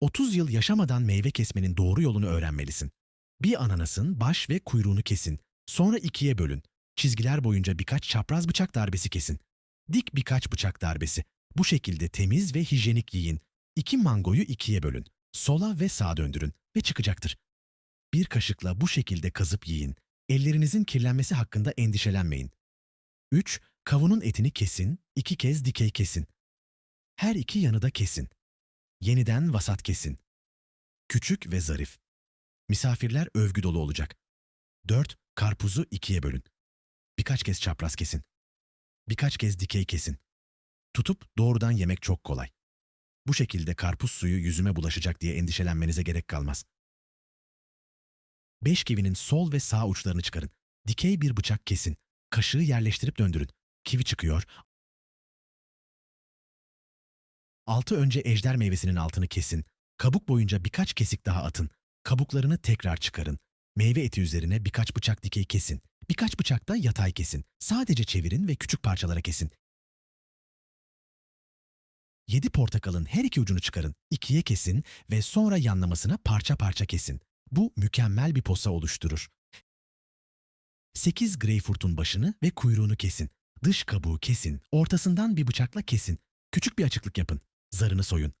30 yıl yaşamadan meyve kesmenin doğru yolunu öğrenmelisin. Bir ananasın baş ve kuyruğunu kesin. Sonra ikiye bölün. Çizgiler boyunca birkaç çapraz bıçak darbesi kesin. Dik birkaç bıçak darbesi. Bu şekilde temiz ve hijyenik yiyin. İki mangoyu ikiye bölün. Sola ve sağa döndürün ve çıkacaktır. Bir kaşıkla bu şekilde kazıp yiyin. Ellerinizin kirlenmesi hakkında endişelenmeyin. 3. Kavunun etini kesin, iki kez dikey kesin. Her iki yanı da kesin. Yeniden vasat kesin. Küçük ve zarif. Misafirler övgü dolu olacak. 4. Karpuzu ikiye bölün. Birkaç kez çapraz kesin. Birkaç kez dikey kesin. Tutup doğrudan yemek çok kolay. Bu şekilde karpuz suyu yüzüme bulaşacak diye endişelenmenize gerek kalmaz. 5 kivinin sol ve sağ uçlarını çıkarın. Dikey bir bıçak kesin. Kaşığı yerleştirip döndürün. Kivi çıkıyor. Altı önce ejder meyvesinin altını kesin. Kabuk boyunca birkaç kesik daha atın. Kabuklarını tekrar çıkarın. Meyve eti üzerine birkaç bıçak dikey kesin. Birkaç bıçak da yatay kesin. Sadece çevirin ve küçük parçalara kesin. 7 portakalın her iki ucunu çıkarın. ikiye kesin ve sonra yanlamasına parça parça kesin. Bu mükemmel bir posa oluşturur. 8 greyfurtun başını ve kuyruğunu kesin. Dış kabuğu kesin. Ortasından bir bıçakla kesin. Küçük bir açıklık yapın. Zarını soyun.